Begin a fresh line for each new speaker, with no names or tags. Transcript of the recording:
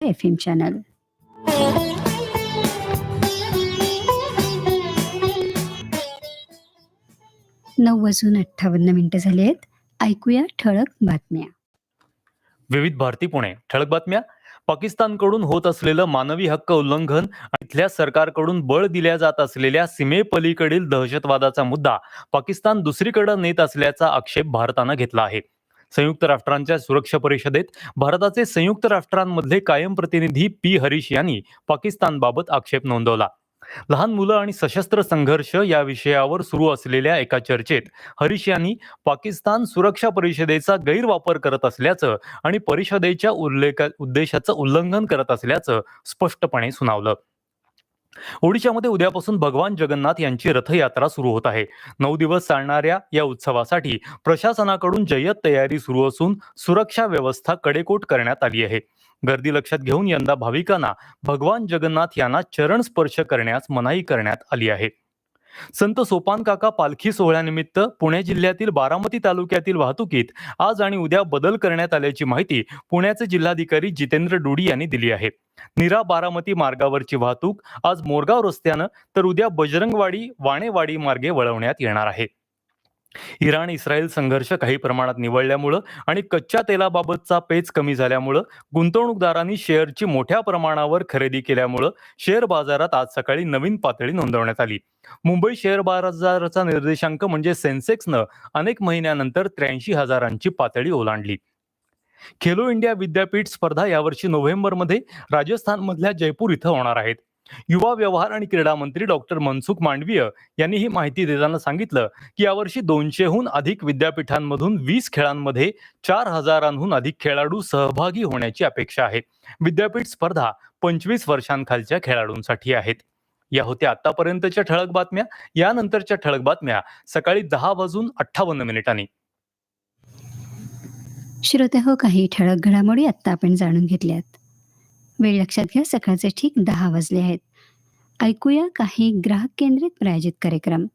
F M channel नऊ वाजून अठ्ठावन्न मिनिटं झाली आहेत. ऐकूया ठळक बातम्या.
विविध भारती पुणे. ठळक बातम्या. पाकिस्तानकडून होत असलेलं मानवी हक्क उल्लंघन इथल्या सरकारकडून बळ दिल्या जात असलेल्या सीमेपलीकडील दहशतवादाचा मुद्दा पाकिस्तान दुसरीकडे नेत असल्याचा आक्षेप भारतानं घेतला आहे. संयुक्त राष्ट्रांच्या सुरक्षा परिषदेत भारताचे संयुक्त राष्ट्रांमधले कायम प्रतिनिधी पी. हरीश यांनी पाकिस्तानबाबत आक्षेप नोंदवला. लहान मुलं आणि सशस्त्र संघर्ष या विषयावर सुरू असलेल्या एका चर्चेत हरीश यांनी पाकिस्तान सुरक्षा परिषदेचा गैरवापर करत असल्याचं आणि परिषदेच्या उल्लेख उद्देशाचं उल्लंघन करत असल्याचं स्पष्टपणे सुनावलं. ओडिशामध्ये उद्यापासून भगवान जगन्नाथ यांची रथयात्रा सुरू होत आहे. नऊ दिवस चालणाऱ्या या उत्सवासाठी प्रशासनाकडून जय्यत तयारी सुरू असून सुरक्षा व्यवस्था कडेकोट करण्यात आली आहे. गर्दी लक्षात घेऊन यंदा भाविकांना भगवान जगन्नाथ यांना चरण स्पर्श करण्यास मनाई करण्यात आली आहे. संत सोपान काका पालखी सोहळ्यानिमित्त पुणे जिल्ह्यातील बारामती तालुक्यातील वाहतुकीत आज आणि उद्या बदल करण्यात आल्याची माहिती पुण्याचे जिल्हाधिकारी जितेंद्र डुडी यांनी दिली आहे. निरा बारामती मार्गावरची वाहतूक आज मोरगाव रस्त्यानं तर उद्या बजरंगवाडी वाणेवाडी मार्गे वळवण्यात येणार आहे. इराण इस्रायल संघर्ष काही प्रमाणात निवळल्यामुळं आणि कच्च्या तेलाबाबतचा पेच कमी झाल्यामुळं गुंतवणूकदारांनी शेअरची मोठ्या प्रमाणावर खरेदी केल्यामुळं शेअर बाजारात आज सकाळी नवीन पातळी नोंदवण्यात आली. मुंबई शेअर बाजाराचा निर्देशांक म्हणजे सेन्सेक्सनं अनेक महिन्यानंतर त्र्याऐंशी हजारांची पातळी ओलांडली. खेलो इंडिया विद्यापीठ स्पर्धा यावर्षी नोव्हेंबरमध्ये राजस्थानमधल्या जयपूर इथं होणार आहेत. युवा व्यवहार आणि क्रीडा मंत्री डॉक्टर मनसुख मांडवीय यांनी ही माहिती देताना सांगितलं की यावर्षी दोनशेहून अधिक विद्यापीठांमधून वीस खेळांमध्ये चार हजारांहून अधिक खेळाडू सहभागी होण्याची अपेक्षा आहे. विद्यापीठ स्पर्धा पंचवीस वर्षांखालच्या खेळाडूंसाठी आहेत. या होत्या आतापर्यंतच्या ठळक बातम्या. यानंतरच्या ठळक बातम्या सकाळी दहा वाजून अठ्ठावन्न मिनिटांनी.
श्रोते हो काही ठळक घडामोडी आत्ता आपण जाणून घेतल्यात. वेळ लक्षात घ्या सकाळचे ठीक दहा वाजले आहेत. ऐकूया काही ग्राहक केंद्रित प्रायोजित कार्यक्रम.